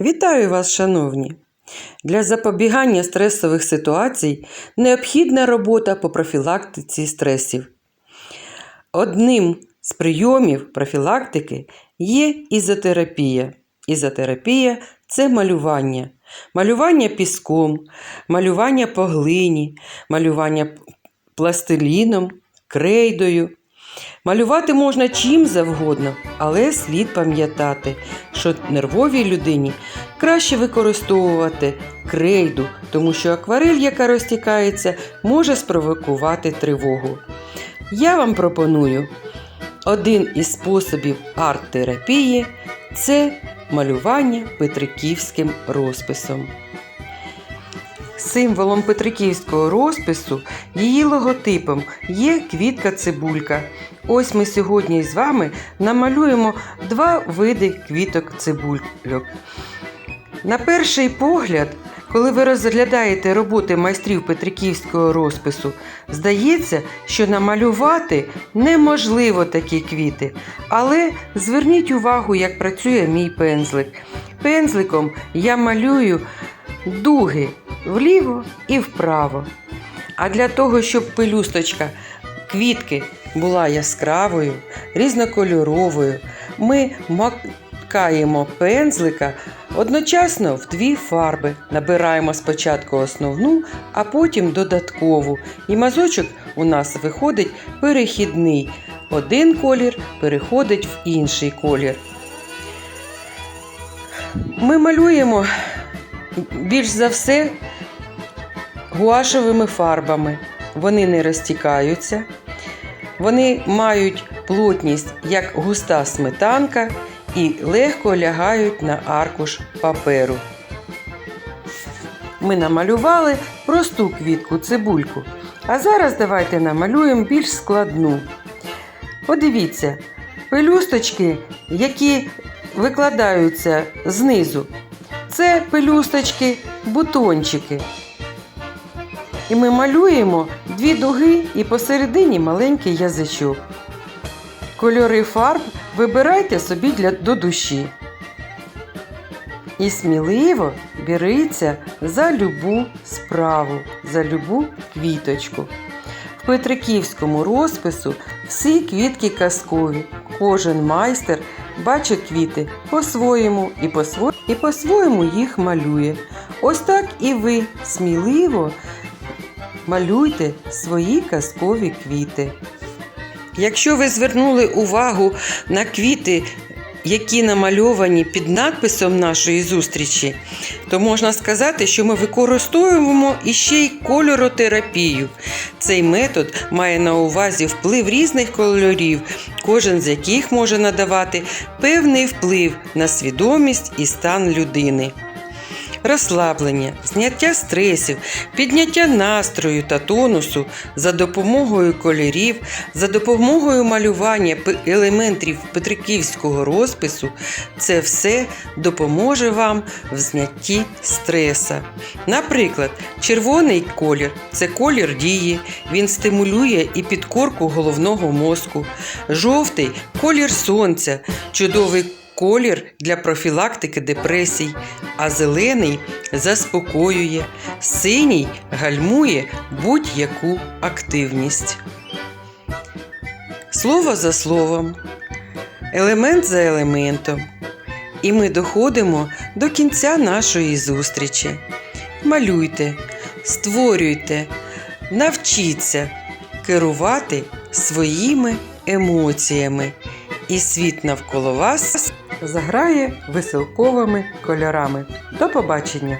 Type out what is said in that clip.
Вітаю вас, шановні! Для запобігання стресових ситуацій необхідна робота по профілактиці стресів. Одним з прийомів профілактики є ізотерапія. Ізотерапія це малювання. Малювання піском, малювання по глині, малювання пластиліном, крейдою. Малювати можна чим завгодно, але слід пам'ятати, що нервовій людині краще використовувати крейду, тому що акварель, яка розтікається, може спровокувати тривогу. Я вам пропоную один із способів арт-терапії це малювання петриківським розписом. Символом петриківського розпису, її логотипом є квітка цибулька. Ось ми сьогодні з вами намалюємо два види квіток цибульок. На перший погляд, коли ви розглядаєте роботи майстрів петриківського розпису, здається, що намалювати неможливо такі квіти. Але зверніть увагу, як працює мій пензлик. Пензликом я малюю дуги вліво і вправо. А для того, щоб пелюсточка квітки була яскравою, різнокольоровою, ми макаємо пензлика одночасно в дві фарби. Набираємо спочатку основну, а потім додаткову. І мазочок у нас виходить перехідний. Один колір переходить в інший колір. Ми малюємо більш за все гуашевими фарбами. Вони не розтікаються, вони мають плотність як густа сметанка і легко лягають на аркуш паперу. Ми намалювали просту квітку цибульку. А зараз давайте намалюємо більш складну. Подивіться, пелюсточки, які викладаються знизу, це пелюсточки, бутончики. І ми малюємо дві дуги і посередині маленький язичок. Кольори фарб вибирайте собі для, до душі. І сміливо беріться за любу справу, за любу квіточку. В Петриківському розпису всі квітки казкові. Кожен майстер бачить квіти по-своєму і по-своєму, і по-своєму їх малює. Ось так і ви сміливо малюйте свої казкові квіти. Якщо ви звернули увагу на квіти, які намальовані під надписом нашої зустрічі, то можна сказати, що ми використовуємо іще й кольоротерапію. Цей метод має на увазі вплив різних кольорів, кожен з яких може надавати певний вплив на свідомість і стан людини. Розслаблення, зняття стресів, підняття настрою та тонусу за допомогою кольорів, за допомогою малювання елементів петриківського розпису це все допоможе вам в знятті стреса. Наприклад, червоний колір це колір дії, він стимулює і підкорку головного мозку. Жовтий колір сонця, чудовий колір для профілактики депресій, а зелений заспокоює, синій гальмує будь-яку активність. Слово за словом, елемент за елементом. І ми доходимо до кінця нашої зустрічі. Малюйте, створюйте, навчіться керувати своїми емоціями, і світ навколо вас заграє веселковими кольорами. До побачення!